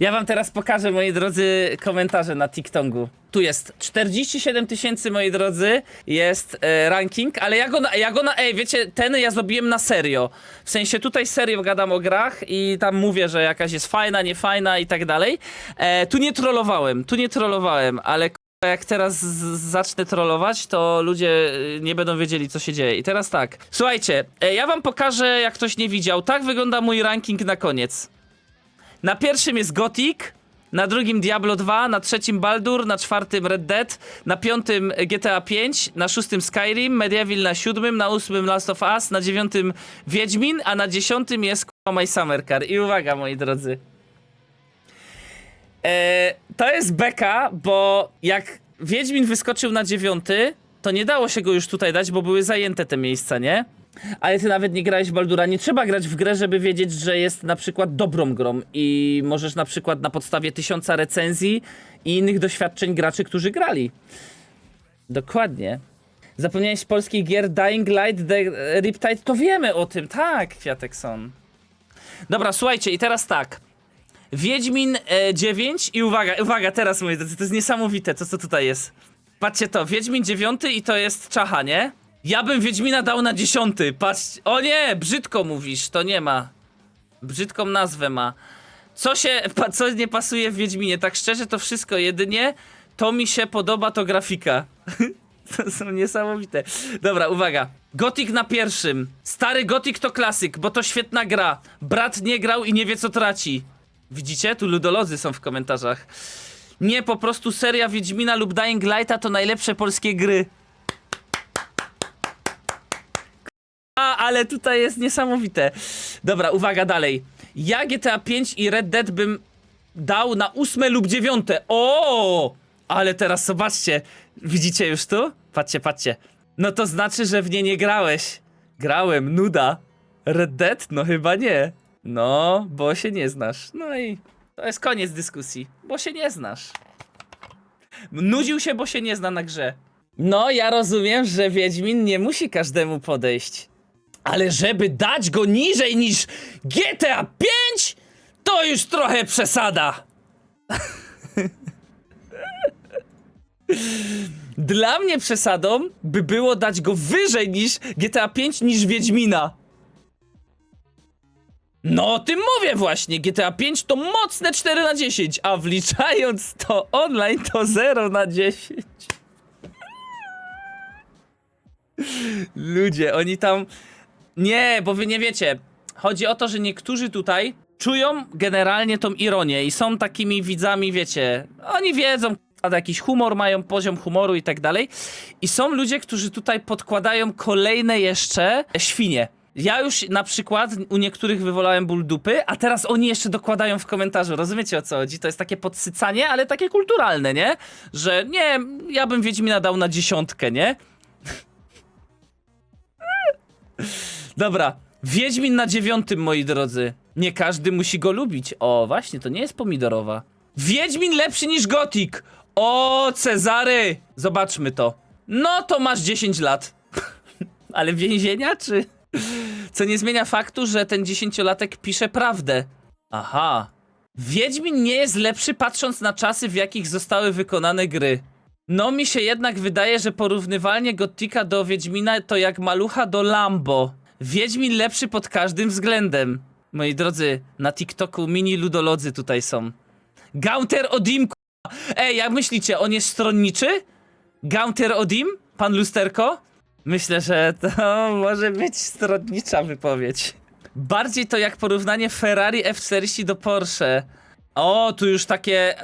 Ja wam teraz pokażę, moi drodzy, komentarze na TikToku. Tu jest 47 tysięcy, moi drodzy, jest e, ranking, ale ja go, na, ja go na, ej, wiecie, ten ja zrobiłem na serio. W sensie tutaj serio gadam o grach i tam mówię, że jakaś jest fajna, niefajna i tak dalej. E, tu nie trollowałem, tu nie trollowałem, ale k***a, jak teraz z- zacznę trollować, to ludzie y, nie będą wiedzieli, co się dzieje. I teraz tak, słuchajcie, e, ja wam pokażę, jak ktoś nie widział. Tak wygląda mój ranking na koniec. Na pierwszym jest Gothic, na drugim Diablo 2, na trzecim Baldur, na czwartym Red Dead, na piątym GTA 5, na szóstym Skyrim, Medieval na siódmym, na ósmym Last of Us, na dziewiątym Wiedźmin, a na dziesiątym jest k***a My Summer Car. I uwaga, moi drodzy. E, to jest beka, bo jak Wiedźmin wyskoczył na dziewiąty, to nie dało się go już tutaj dać, bo były zajęte te miejsca, nie? Ale ty nawet nie grałeś w Baldura. Nie trzeba grać w grę, żeby wiedzieć, że jest na przykład dobrą grą i możesz na przykład na podstawie tysiąca recenzji i innych doświadczeń graczy, którzy grali. Dokładnie. Zapomniałeś polskich gier Dying Light, The Riptide? To wiemy o tym, tak, Kwiatekson. Dobra, słuchajcie, i teraz tak. Wiedźmin e, 9 i uwaga, uwaga, teraz drodzy, to jest niesamowite, to co tutaj jest. Patrzcie to, Wiedźmin 9 i to jest czacha, nie? Ja bym Wiedźmina dał na 10, patrz. O nie, brzydko mówisz, to nie ma. Brzydką nazwę ma. Co się, co nie pasuje w Wiedźminie? Tak szczerze to wszystko, jedynie to mi się podoba, to grafika. To są niesamowite. Dobra, uwaga. Gothic na pierwszym. Stary Gothic to klasyk, bo to świetna gra. Brat nie grał i nie wie co traci. Widzicie? Tu ludolodzy są w komentarzach. Nie, po prostu seria Wiedźmina lub Dying Lighta to najlepsze polskie gry. A, ale tutaj jest niesamowite. Dobra, uwaga dalej. Ja GTA 5 i Red Dead bym dał na ósme lub dziewiąte. O! Ale teraz zobaczcie. Widzicie już tu? Patrzcie, patrzcie. No to znaczy, że w nie nie grałeś. Grałem, nuda. Red Dead? No chyba nie. No, bo się nie znasz. No i to jest koniec dyskusji, bo się nie znasz. Nudził się, bo się nie zna na grze. No, ja rozumiem, że Wiedźmin nie musi każdemu podejść. Ale żeby dać go niżej niż GTA 5, to już trochę przesada. Dla mnie przesadą by było dać go wyżej niż GTA 5 niż Wiedźmina. No o tym mówię właśnie. GTA 5 to mocne 4 na 10, a wliczając to online to 0 na 10. Ludzie, oni tam. Nie, bo wy nie wiecie. Chodzi o to, że niektórzy tutaj czują generalnie tą ironię i są takimi widzami, wiecie. Oni wiedzą, a jakiś humor mają, poziom humoru i tak dalej. I są ludzie, którzy tutaj podkładają kolejne jeszcze świnie. Ja już na przykład u niektórych wywołałem ból dupy, a teraz oni jeszcze dokładają w komentarzu. Rozumiecie o co chodzi? To jest takie podsycanie, ale takie kulturalne, nie? Że nie, ja bym Wiedźmina dał na dziesiątkę, nie? Dobra, Wiedźmin na dziewiątym, moi drodzy. Nie każdy musi go lubić. O, właśnie, to nie jest pomidorowa. Wiedźmin lepszy niż Gothic. O, Cezary! Zobaczmy to. No to masz 10 lat. Ale więzienia, czy... Co nie zmienia faktu, że ten dziesięciolatek pisze prawdę. Aha. Wiedźmin nie jest lepszy patrząc na czasy, w jakich zostały wykonane gry. No mi się jednak wydaje, że porównywanie Gottika do Wiedźmina to jak malucha do Lambo. Wiedźmin lepszy pod każdym względem. Moi drodzy, na TikToku mini ludolodzy tutaj są. Gaunter Odim, k***a. Ej, jak myślicie, on jest stronniczy? Gaunter Odim? Pan Lusterko? Myślę, że to może być stronnicza wypowiedź. Bardziej to jak porównanie Ferrari F40 do Porsche. O, tu już takie...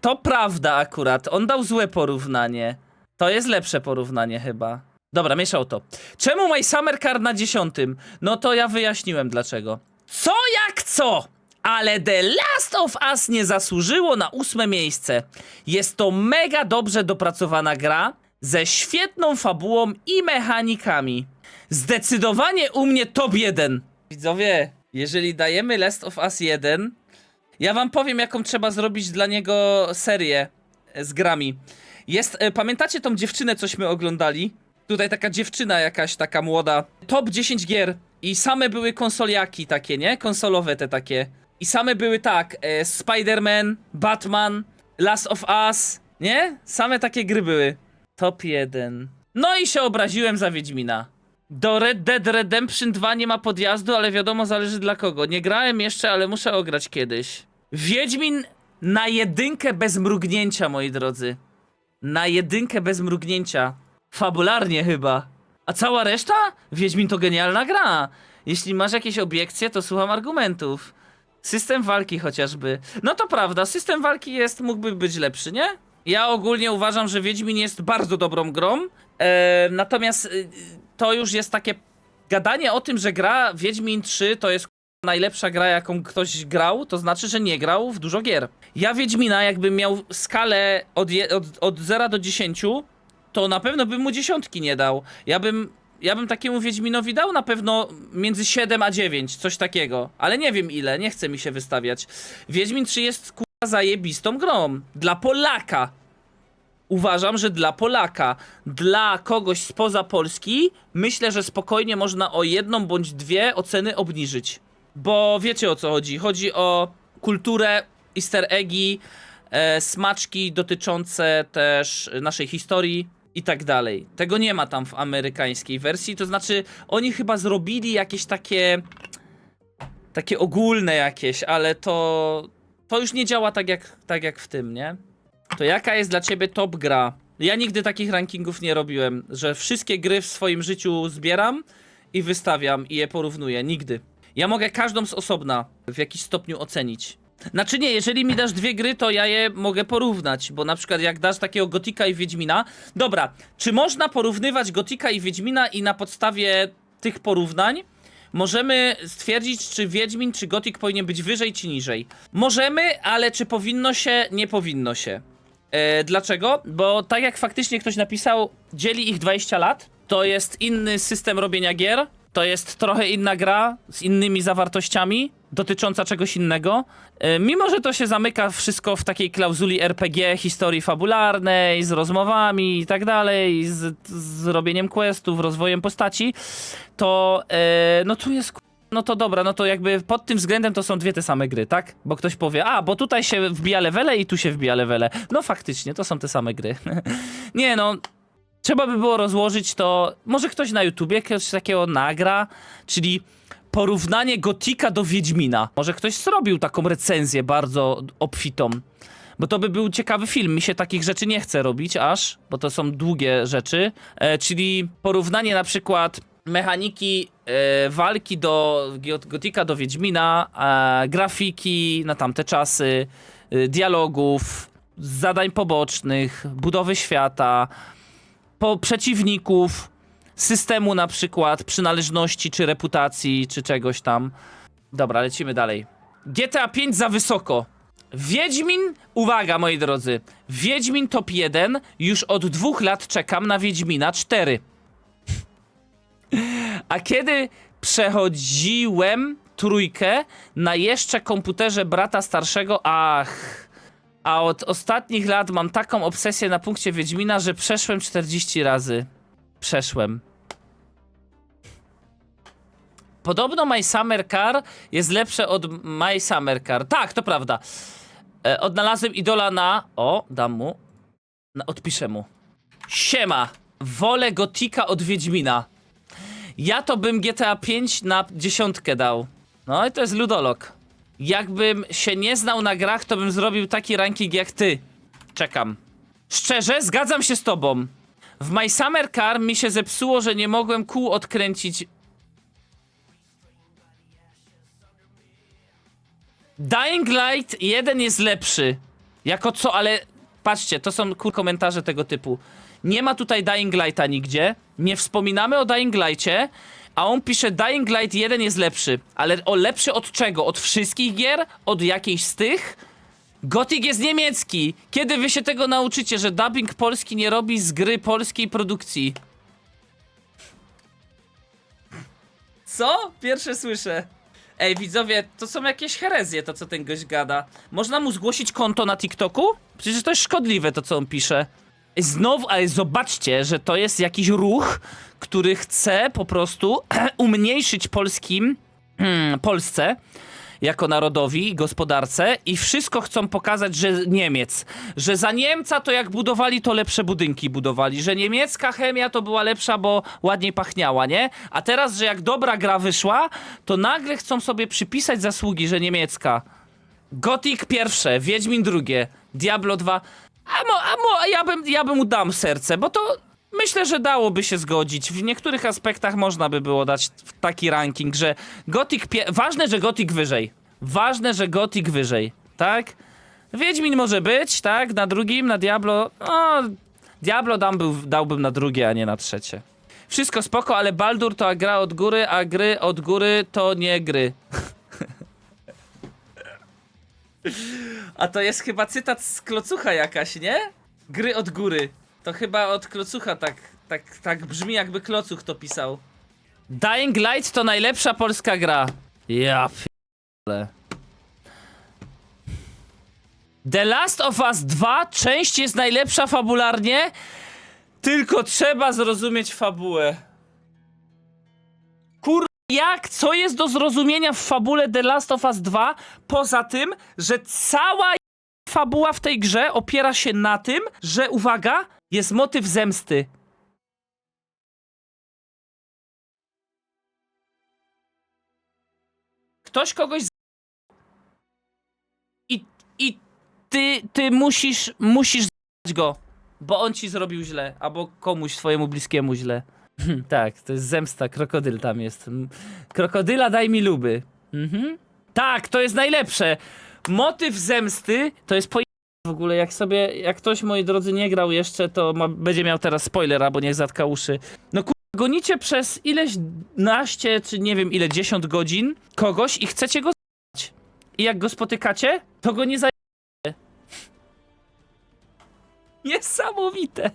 To prawda akurat. On dał złe porównanie. To jest lepsze porównanie chyba. Dobra, mieszał to. Czemu My Summer Car na dziesiątym? No to ja wyjaśniłem dlaczego. Co jak co? Ale The Last of Us nie zasłużyło na ósme miejsce. Jest to mega dobrze dopracowana gra ze świetną fabułą i mechanikami. Zdecydowanie u mnie top 1. Widzowie, jeżeli dajemy Last of Us 1, ja wam powiem, jaką trzeba zrobić dla niego serię z grami. Jest, e, pamiętacie tą dziewczynę, cośmy oglądali? Tutaj taka dziewczyna jakaś, taka młoda. Top 10 gier i same były konsoliaki takie, nie? Konsolowe te takie. I same były tak, e, Spider-Man, Batman, Last of Us, nie? Same takie gry były. Top 1. No i się obraziłem za Wiedźmina. Do Red Dead Redemption 2 nie ma podjazdu, ale wiadomo zależy dla kogo. Nie grałem jeszcze, ale muszę ograć kiedyś. Wiedźmin na jedynkę bez mrugnięcia, moi drodzy. Na jedynkę bez mrugnięcia. Fabularnie chyba. A cała reszta? Wiedźmin to genialna gra. Jeśli masz jakieś obiekcje, to słucham argumentów. System walki chociażby. No to prawda, system walki jest, mógłby być lepszy, nie? Ja ogólnie uważam, że Wiedźmin jest bardzo dobrą grą. E, natomiast y, to już jest takie gadanie o tym, że gra Wiedźmin 3 to jest najlepsza gra, jaką ktoś grał, to znaczy, że nie grał w dużo gier. Ja Wiedźmina, jakbym miał skalę od, je, od, od 0 do 10, to na pewno bym mu dziesiątki nie dał. Ja bym, ja bym takiemu Wiedźminowi dał na pewno między 7 a 9, coś takiego. Ale nie wiem ile, nie chce mi się wystawiać. Wiedźmin 3 jest kurwa zajebistą grą. Dla Polaka. Uważam, że dla Polaka, dla kogoś spoza Polski, myślę, że spokojnie można o jedną bądź dwie oceny obniżyć. Bo wiecie o co chodzi. Chodzi o kulturę, easter eggi, e, smaczki dotyczące też naszej historii i tak dalej. Tego nie ma tam w amerykańskiej wersji, to znaczy oni chyba zrobili jakieś takie takie ogólne jakieś, ale to to już nie działa tak jak, tak jak w tym, nie? To jaka jest dla ciebie top gra? Ja nigdy takich rankingów nie robiłem, że wszystkie gry w swoim życiu zbieram i wystawiam i je porównuję. Nigdy. Ja mogę każdą z osobna w jakiś stopniu ocenić. Znaczy nie, jeżeli mi dasz dwie gry, to ja je mogę porównać, bo na przykład jak dasz takiego Gotika i Wiedźmina... Dobra, czy można porównywać Gotika i Wiedźmina i na podstawie tych porównań możemy stwierdzić, czy Wiedźmin, czy Gotik powinien być wyżej, czy niżej? Możemy, ale czy powinno się, nie powinno się. E, dlaczego? Bo tak jak faktycznie ktoś napisał, dzieli ich 20 lat, to jest inny system robienia gier, to jest trochę inna gra z innymi zawartościami, dotycząca czegoś innego. E, mimo, że to się zamyka wszystko w takiej klauzuli RPG, historii fabularnej, z rozmowami i tak dalej, z, z robieniem questów, rozwojem postaci, to e, no tu jest no to dobra, no to jakby pod tym względem to są dwie te same gry, tak? Bo ktoś powie, a, bo tutaj się wbija levele i tu się wbija levele. No faktycznie, to są te same gry. nie no, trzeba by było rozłożyć to, może ktoś na YouTubie coś takiego nagra, czyli porównanie Gotika do Wiedźmina. Może ktoś zrobił taką recenzję bardzo obfitą. Bo to by był ciekawy film. Mi się takich rzeczy nie chce robić aż, bo to są długie rzeczy. E, czyli porównanie na przykład mechaniki e, walki do Go- Gotika do Wiedźmina, e, grafiki na tamte czasy, e, dialogów, zadań pobocznych, budowy świata, po przeciwników, systemu na przykład, przynależności czy reputacji, czy czegoś tam. Dobra, lecimy dalej. GTA 5 za wysoko. Wiedźmin, uwaga moi drodzy, Wiedźmin top 1, już od dwóch lat czekam na Wiedźmina 4. A kiedy przechodziłem trójkę na jeszcze komputerze brata starszego, ach. A od ostatnich lat mam taką obsesję na punkcie Wiedźmina, że przeszłem 40 razy. Przeszłem. Podobno My Summer Car jest lepsze od My Summer Car. Tak, to prawda. E, odnalazłem idola na. O, dam mu. Na, odpiszę mu. Siema. Wolę Gotika od Wiedźmina. Ja to bym GTA 5 na dziesiątkę dał. No i to jest ludolog. Jakbym się nie znał na grach, to bym zrobił taki ranking jak ty. Czekam. Szczerze, zgadzam się z tobą. W My Summer Car mi się zepsuło, że nie mogłem kół odkręcić. Dying Light 1 jest lepszy. Jako co, ale patrzcie, to są kur komentarze tego typu. Nie ma tutaj Dying Lighta nigdzie. Nie wspominamy o Dying Lightie, a on pisze Dying Light 1 jest lepszy. Ale o lepszy od czego? Od wszystkich gier? Od jakiejś z tych? Gothic jest niemiecki. Kiedy wy się tego nauczycie, że dubbing polski nie robi z gry polskiej produkcji? Co? Pierwsze słyszę. Ej, widzowie, to są jakieś herezje, to co ten gość gada. Można mu zgłosić konto na TikToku? Przecież to jest szkodliwe, to co on pisze. Znowu, ale zobaczcie, że to jest jakiś ruch, który chce po prostu umniejszyć polskim, hmm, Polsce jako narodowi gospodarce i wszystko chcą pokazać, że Niemiec, że za Niemca to jak budowali, to lepsze budynki budowali, że niemiecka chemia to była lepsza, bo ładniej pachniała, nie? A teraz, że jak dobra gra wyszła, to nagle chcą sobie przypisać zasługi, że niemiecka. Gothic pierwsze, Wiedźmin drugie, Diablo 2. A, mo, a, mo, ja, bym, ja bym mu dam serce, bo to myślę, że dałoby się zgodzić. W niektórych aspektach można by było dać taki ranking, że Gothic. Ważne, że Gothic wyżej. Ważne, że Gothic wyżej, tak? Wiedźmin może być, tak? Na drugim, na Diablo. No, Diablo dam był, dałbym na drugie, a nie na trzecie. Wszystko spoko, ale Baldur to gra od góry, a gry od góry to nie gry. A to jest chyba cytat z klocucha jakaś, nie? Gry od góry. To chyba od klocucha tak, tak, tak brzmi jakby klocuch to pisał. Dying Light to najlepsza polska gra. Ja p***le. The Last of Us 2 część jest najlepsza fabularnie, tylko trzeba zrozumieć fabułę. Kur... Jak? Co jest do zrozumienia w fabule The Last of Us 2? Poza tym, że cała fabuła w tej grze opiera się na tym, że uwaga, jest motyw zemsty. Ktoś kogoś z... I, i ty, ty musisz, musisz go, bo on ci zrobił źle, albo komuś swojemu bliskiemu źle. tak, to jest zemsta, krokodyl tam jest. Krokodyla daj mi luby. Mhm. Tak, to jest najlepsze. Motyw zemsty to jest po w ogóle, jak sobie, jak ktoś, moi drodzy, nie grał jeszcze, to ma, będzie miał teraz spoiler, albo niech zatka uszy. No kur... gonicie przez ileś naście, czy nie wiem ile, dziesiąt godzin kogoś i chcecie go z***ć. I jak go spotykacie, to go nie zajęcie. Niesamowite.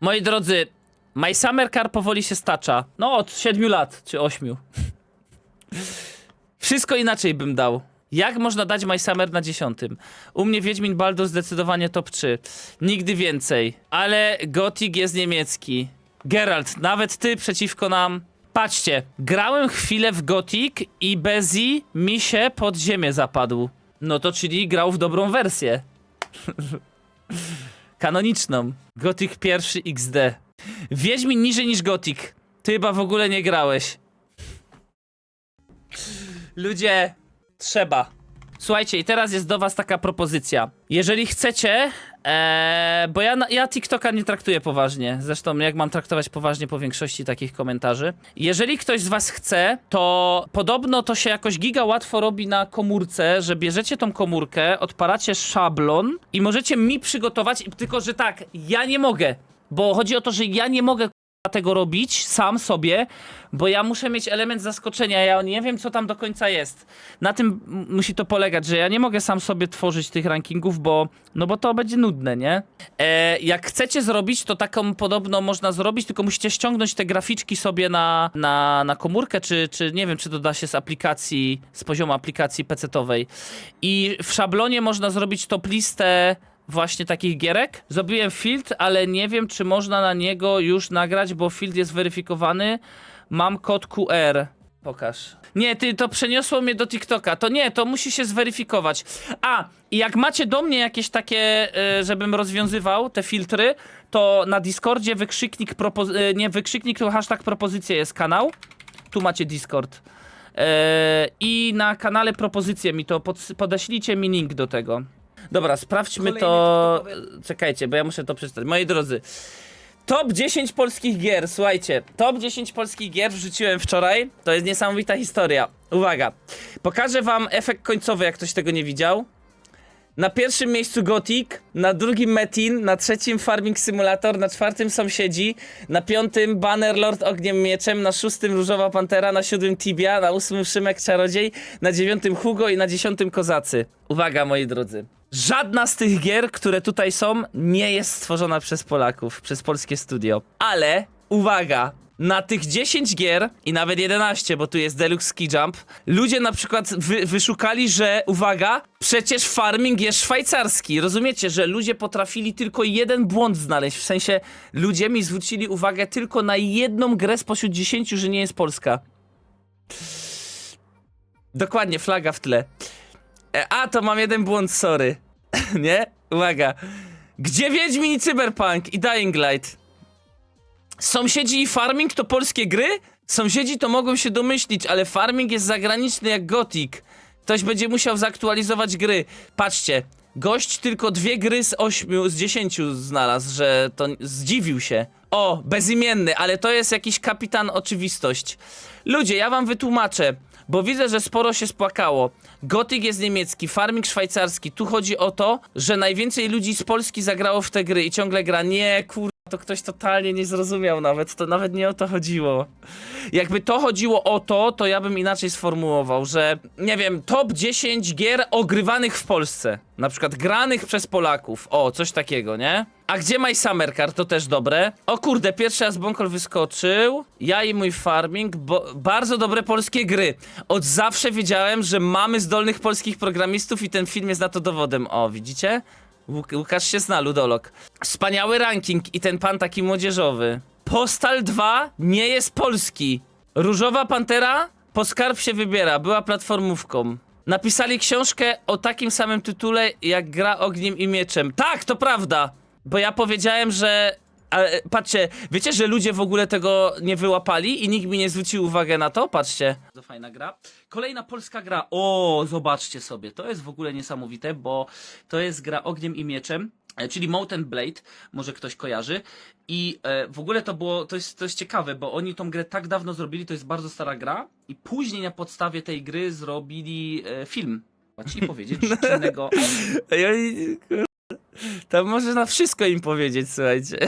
Moi drodzy, My Summer Car powoli się stacza. No, od 7 lat, czy 8. Wszystko inaczej bym dał. Jak można dać My Summer na dziesiątym? U mnie Wiedźmin Baldur zdecydowanie top 3. Nigdy więcej. Ale Gothic jest niemiecki. Geralt, nawet ty przeciwko nam. Patrzcie, grałem chwilę w Gothic i Bezi mi się pod ziemię zapadł. No to czyli grał w dobrą wersję. Kanoniczną. Gothic pierwszy XD. Wiedźmin niżej niż Gothic. Ty chyba w ogóle nie grałeś. Ludzie, trzeba. Słuchajcie, i teraz jest do was taka propozycja. Jeżeli chcecie, ee, bo ja, ja TikToka nie traktuję poważnie. Zresztą jak mam traktować poważnie po większości takich komentarzy. Jeżeli ktoś z was chce, to podobno to się jakoś giga łatwo robi na komórce, że bierzecie tą komórkę, odpalacie szablon i możecie mi przygotować, tylko że tak, ja nie mogę. Bo chodzi o to, że ja nie mogę tego robić sam sobie, bo ja muszę mieć element zaskoczenia. Ja nie wiem, co tam do końca jest. Na tym musi to polegać, że ja nie mogę sam sobie tworzyć tych rankingów, bo no bo to będzie nudne, nie? E, jak chcecie zrobić, to taką podobno można zrobić, tylko musicie ściągnąć te graficzki sobie na, na, na komórkę, czy, czy nie wiem, czy to da się z aplikacji, z poziomu aplikacji PC-towej. I w szablonie można zrobić top listę właśnie takich gierek. Zrobiłem field, ale nie wiem, czy można na niego już nagrać, bo field jest weryfikowany. Mam kod QR. Pokaż. Nie, ty, to przeniosło mnie do TikToka. To nie, to musi się zweryfikować. A, i jak macie do mnie jakieś takie, y, żebym rozwiązywał te filtry, to na Discordzie wykrzyknik, y, nie wykrzyknik, tylko hashtag propozycja jest kanał. Tu macie Discord. E, I na kanale propozycje mi to, pod, podeślijcie mi link do tego. Dobra, sprawdźmy Kolejny to. Czekajcie, bo ja muszę to przeczytać. Moi drodzy, top 10 polskich gier, słuchajcie. Top 10 polskich gier wrzuciłem wczoraj. To jest niesamowita historia. Uwaga, pokażę wam efekt końcowy, jak ktoś tego nie widział. Na pierwszym miejscu Gothic, na drugim Metin, na trzecim Farming Simulator, na czwartym Sąsiedzi, na piątym Bannerlord Ogniem Mieczem, na szóstym Różowa Pantera, na siódmym Tibia, na ósmym Szymek Czarodziej, na dziewiątym Hugo i na dziesiątym Kozacy. Uwaga, moi drodzy. Żadna z tych gier, które tutaj są, nie jest stworzona przez Polaków, przez polskie studio. Ale, uwaga, na tych 10 gier i nawet 11, bo tu jest Deluxe Ski Jump, ludzie na przykład wy, wyszukali, że uwaga, przecież farming jest szwajcarski. Rozumiecie, że ludzie potrafili tylko jeden błąd znaleźć. W sensie ludzie mi zwrócili uwagę tylko na jedną grę spośród 10, że nie jest polska. Dokładnie, flaga w tle. E, A, to mam jeden błąd, sorry. nie? Uwaga. Gdzie Wiedźmin i Cyberpunk i Dying Light? Sąsiedzi i Farming to polskie gry? Sąsiedzi to mogą się domyślić, ale Farming jest zagraniczny jak Gothic. Ktoś będzie musiał zaktualizować gry. Patrzcie, gość tylko dwie gry z ośmiu, z dziesięciu znalazł, że to zdziwił się. O, bezimienny, ale to jest jakiś kapitan oczywistość. Ludzie, ja wam wytłumaczę, bo widzę, że sporo się spłakało. Gothic jest niemiecki, Farming szwajcarski. Tu chodzi o to, że najwięcej ludzi z Polski zagrało w te gry i ciągle gra. Nie, kur to ktoś totalnie nie zrozumiał nawet, to nawet nie o to chodziło. Jakby to chodziło o to, to ja bym inaczej sformułował, że nie wiem, top 10 gier ogrywanych w Polsce. Na przykład granych przez Polaków. O, coś takiego, nie? A gdzie My Summer Car? To też dobre. O kurde, pierwszy raz Bonkol wyskoczył. Ja i mój farming. Bo bardzo dobre polskie gry. Od zawsze wiedziałem, że mamy zdolnych polskich programistów i ten film jest na to dowodem. O, widzicie? Łuk Łukasz się zna, ludolog. Wspaniały ranking i ten pan taki młodzieżowy. Postal 2 nie jest polski. Różowa Pantera po skarb się wybiera, była platformówką. Napisali książkę o takim samym tytule jak Gra Ogniem i Mieczem. Tak, to prawda! Bo ja powiedziałem, że... Ale patrzcie, wiecie, że ludzie w ogóle tego nie wyłapali i nikt mi nie zwrócił uwagę na to? Patrzcie. To fajna gra. Kolejna polska gra. O, zobaczcie sobie. To jest w ogóle niesamowite, bo to jest gra Ogniem i Mieczem. e, Czyli Mountain Blade, może ktoś kojarzy. I e, w ogóle to było, to jest, to jest ciekawe, bo oni tą grę tak dawno zrobili, to jest bardzo stara gra. I później na podstawie tej gry zrobili e, film. Chcieli powiedzieć, że innego. Tam może na wszystko im powiedzieć, słuchajcie.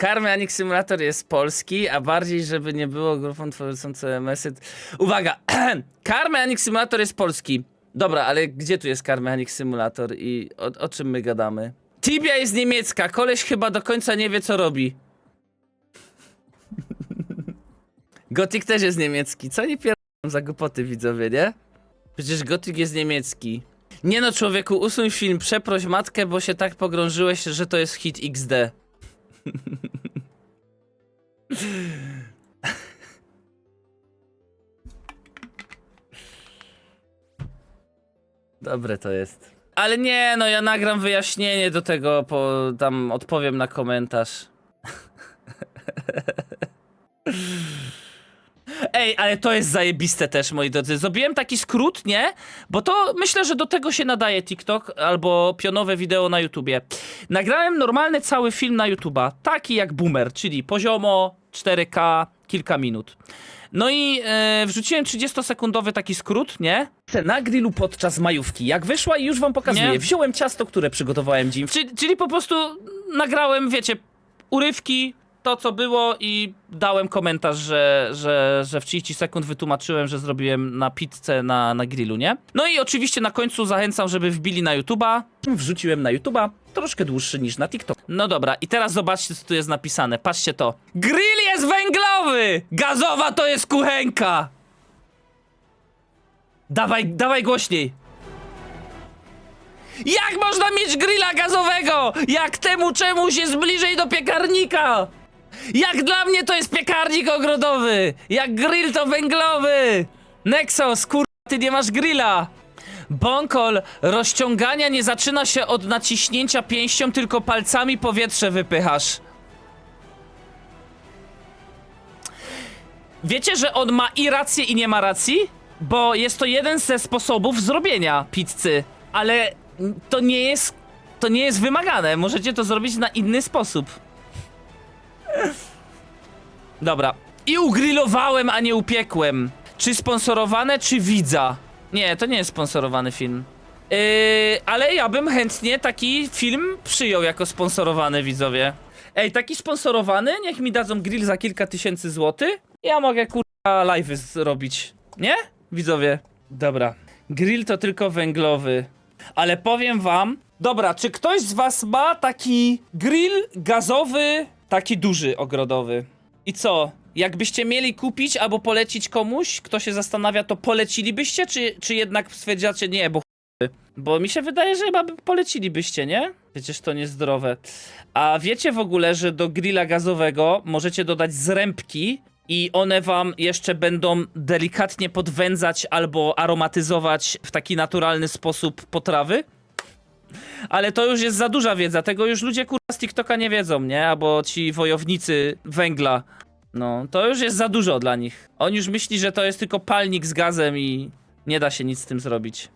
Car Mechanic Simulator jest polski, a bardziej, żeby nie było grupą tworzącą CMS-y. Uwaga! Car Mechanic Simulator jest polski. Dobra, ale gdzie tu jest Car Mechanic Simulator i o, o czym my gadamy? Tibia jest niemiecka, koleś chyba do końca nie wie co robi. Gothic też jest niemiecki. Co nie pierdolą za głupoty widzowie, nie? Przecież Gothic jest niemiecki. Nie no człowieku, usuń film, przeproś matkę, bo się tak pogrążyłeś, że to jest hit XD. Dobre to jest. Ale nie, no ja nagram wyjaśnienie do tego, po, tam odpowiem na komentarz. Ej, ale to jest zajebiste też, moi drodzy. Zrobiłem taki skrót, nie? Bo to myślę, że do tego się nadaje TikTok albo pionowe wideo na YouTubie. Nagrałem normalny cały film na YouTuba, taki jak Boomer, czyli poziomo, 4K, kilka minut. No i e, wrzuciłem 30-sekundowy taki skrót, nie? Na grillu podczas majówki. Jak wyszła i już wam pokazuję. Nie. Wziąłem ciasto, które przygotowałem dzień. Czyli, czyli po prostu nagrałem, wiecie, urywki, to co było i dałem komentarz, że, że, że w 30 sekund wytłumaczyłem, że zrobiłem na pizzę na, na grillu, nie? No i oczywiście na końcu zachęcam, żeby wbili na YouTuba. Wrzuciłem na YouTuba, troszkę dłuższy niż na TikTok. No dobra, i teraz zobaczcie, co tu jest napisane. Patrzcie to. Grill jest węglowy! Gazowa to jest kuchenka! Dawaj, dawaj głośniej. Jak można mieć grilla gazowego? Jak temu czemuś jest bliżej do piekarnika? Jak dla mnie to jest piekarnik ogrodowy! Jak grill to węglowy! Nexus, kur... ty nie masz grilla! Bonkol, rozciągania nie zaczyna się od naciśnięcia pięścią, tylko palcami powietrze wypychasz. Wiecie, że on ma i rację i nie ma racji? Bo jest to jeden ze sposobów zrobienia pizzy, ale to nie jest, to nie jest wymagane. Możecie to zrobić na inny sposób. Dobra. I ugrillowałem, a nie upiekłem. Czy sponsorowane, czy widza? Nie, to nie jest sponsorowany film. Yy, ale ja bym chętnie taki film przyjął jako sponsorowany, widzowie. Ej, taki sponsorowany? Niech mi dadzą grill za kilka tysięcy złotych. Ja mogę kurwa live'y zrobić. Nie? Widzowie. Dobra. Grill to tylko węglowy. Ale powiem wam, Dobra, czy ktoś z was ma taki grill gazowy, taki duży, ogrodowy? I co? Jakbyście mieli kupić albo polecić komuś, kto się zastanawia, to polecilibyście, czy, czy jednak stwierdzacie nie, bo? Bo mi się wydaje, że chyba by polecilibyście, nie? Przecież to niezdrowe. A wiecie w ogóle, że do grilla gazowego możecie dodać zrębki i one wam jeszcze będą delikatnie podwędzać albo aromatyzować w taki naturalny sposób potrawy? Ale to już jest za duża wiedza, tego już ludzie kurwa z TikToka nie wiedzą, nie? Albo ci wojownicy węgla. No, to już jest za dużo dla nich. On już myśli, że to jest tylko palnik z gazem i nie da się nic z tym zrobić.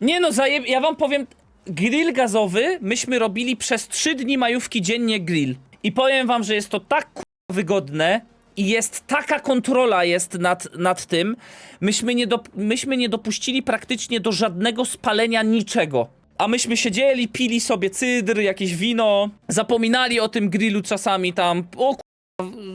Nie no, ja wam powiem, grill gazowy myśmy robili przez 3 dni majówki dziennie grill. I powiem wam, że jest to tak kurwa wygodne i jest taka kontrola jest nad, nad tym. Myśmy nie, dop- myśmy nie dopuścili praktycznie do żadnego spalenia niczego. A myśmy siedzieli, pili sobie cydr, jakieś wino, zapominali o tym grillu czasami tam. O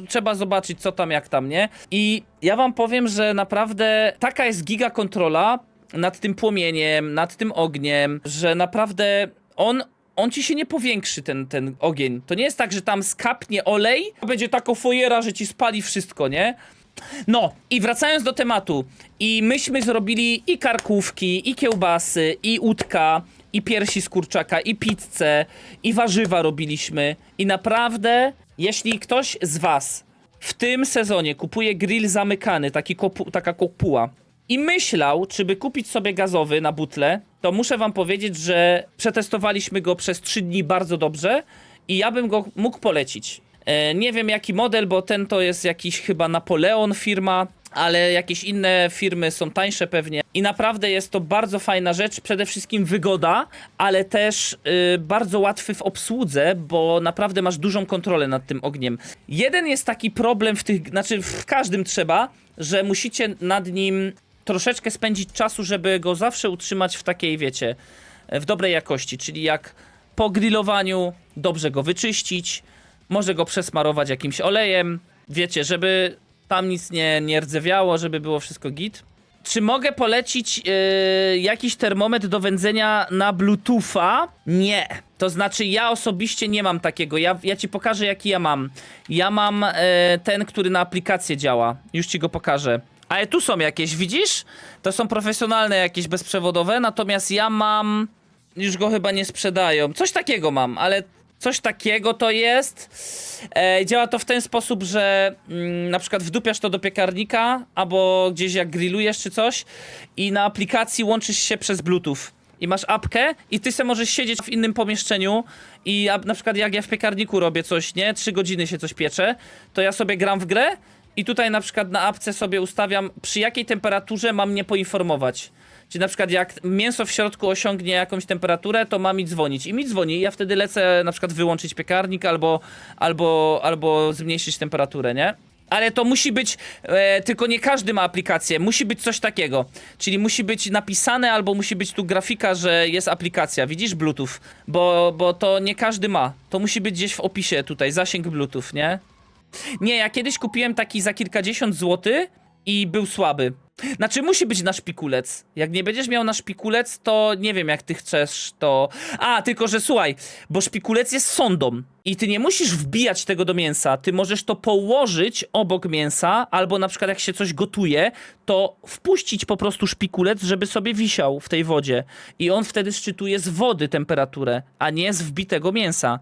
trzeba zobaczyć co tam, jak tam, nie? I ja wam powiem, że naprawdę taka jest giga kontrola nad tym płomieniem, nad tym ogniem, że naprawdę on, on ci się nie powiększy, ten, ten ogień. To nie jest tak, że tam skapnie olej, będzie taka fojera, że ci spali wszystko, nie? No, i wracając do tematu. I myśmy zrobili i karkówki, i kiełbasy, i łódka, i piersi z kurczaka, i pizzę, i warzywa robiliśmy. I naprawdę, jeśli ktoś z was w tym sezonie kupuje grill zamykany, taki kopu, taka kopuła, i myślał, czy by kupić sobie gazowy na butle, to muszę wam powiedzieć, że przetestowaliśmy go przez 3 dni bardzo dobrze i ja bym go mógł polecić. E, nie wiem jaki model, bo ten to jest jakiś chyba Napoleon firma, ale jakieś inne firmy są tańsze pewnie. I naprawdę jest to bardzo fajna rzecz, przede wszystkim wygoda, ale też y, bardzo łatwy w obsłudze, bo naprawdę masz dużą kontrolę nad tym ogniem. Jeden jest taki problem w tych, znaczy w każdym trzeba, że musicie nad nim troszeczkę spędzić czasu, żeby go zawsze utrzymać w takiej, wiecie, w dobrej jakości, czyli jak po grillowaniu dobrze go wyczyścić, może go przesmarować jakimś olejem, wiecie, żeby tam nic nie, nie rdzewiało, żeby było wszystko git. Czy mogę polecić yy, jakiś termometr do wędzenia na Bluetootha? Nie. To znaczy, ja osobiście nie mam takiego. Ja, ja ci pokażę, jaki ja mam. Ja mam e, ten, który na aplikację działa. Już ci go pokażę. Ale tu są jakieś, widzisz? To są profesjonalne jakieś bezprzewodowe, natomiast ja mam. Już go chyba nie sprzedają. Coś takiego mam, ale coś takiego to jest. E, działa to w ten sposób, że mm, na przykład wdupiasz to do piekarnika, albo gdzieś jak grillujesz czy coś, i na aplikacji łączysz się przez Bluetooth. I masz apkę i ty se możesz siedzieć w innym pomieszczeniu i a, na przykład jak ja w piekarniku robię coś, nie? Trzy godziny się coś piecze, to ja sobie gram w grę i tutaj na przykład na apce sobie ustawiam przy jakiej temperaturze mam mnie poinformować. Czyli na przykład jak mięso w środku osiągnie jakąś temperaturę, to ma mi dzwonić. I mi dzwoni i ja wtedy lecę na przykład wyłączyć piekarnik albo, albo, albo zmniejszyć temperaturę, nie? Ale to musi być, e, tylko nie każdy ma aplikację, musi być coś takiego. Czyli musi być napisane albo musi być tu grafika, że jest aplikacja, widzisz, Bluetooth. Bo, bo to nie każdy ma. To musi być gdzieś w opisie tutaj, zasięg Bluetooth, nie? Nie, ja kiedyś kupiłem taki za kilkadziesiąt złotych i był słaby. Znaczy, musi być na szpikulec. Jak nie będziesz miał na szpikulec, to nie wiem, jak ty chcesz to. A, tylko że słuchaj, bo szpikulec jest sondą. I ty nie musisz wbijać tego do mięsa. Ty możesz to położyć obok mięsa, albo na przykład jak się coś gotuje, to wpuścić po prostu szpikulec, żeby sobie wisiał w tej wodzie. I on wtedy szczytuje z wody temperaturę, a nie z wbitego mięsa.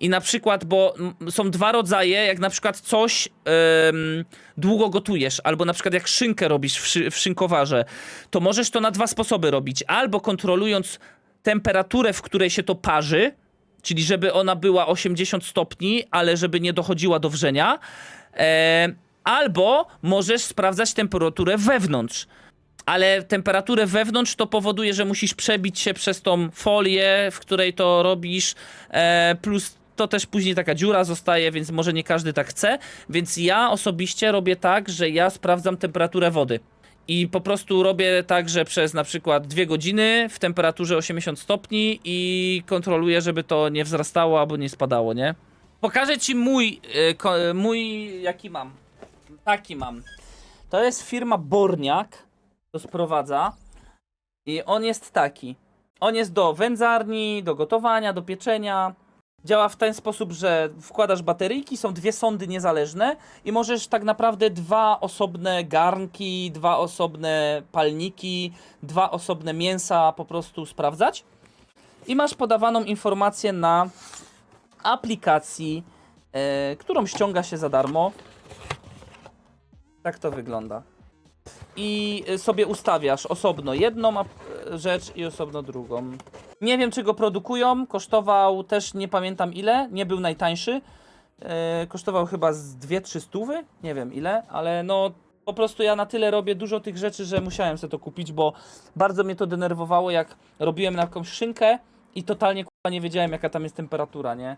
I na przykład, bo są dwa rodzaje, jak na przykład coś em, długo gotujesz, albo na przykład jak szynkę robisz w, szy w szynkowarze, to możesz to na dwa sposoby robić. Albo kontrolując temperaturę, w której się to parzy, czyli żeby ona była 80 stopni, ale żeby nie dochodziła do wrzenia. E, albo możesz sprawdzać temperaturę wewnątrz. Ale temperaturę wewnątrz to powoduje, że musisz przebić się przez tą folię, w której to robisz, e, plus to też później taka dziura zostaje, więc może nie każdy tak chce. Więc ja osobiście robię tak, że ja sprawdzam temperaturę wody. I po prostu robię tak, że przez na przykład dwie godziny w temperaturze 80 stopni i kontroluję, żeby to nie wzrastało albo nie spadało, nie? Pokażę ci mój, y, ko- mój jaki mam. Taki mam. To jest firma Borniak, to sprowadza. I on jest taki. On jest do wędzarni, do gotowania, do pieczenia. Działa w ten sposób, że wkładasz bateryjki, są dwie sondy niezależne i możesz tak naprawdę dwa osobne garnki, dwa osobne palniki, dwa osobne mięsa po prostu sprawdzać. I masz podawaną informację na aplikacji, e, którą ściąga się za darmo. Tak to wygląda. I y, sobie ustawiasz osobno jedną rzecz i osobno drugą. Nie wiem, czy go produkują. Kosztował też nie pamiętam ile. Nie był najtańszy. E, kosztował chyba z 2-3 stówy. Nie wiem ile, ale no po prostu ja na tyle robię dużo tych rzeczy, że musiałem sobie to kupić, bo bardzo mnie to denerwowało, jak robiłem na jakąś szynkę i totalnie kurwa nie wiedziałem, jaka tam jest temperatura, nie?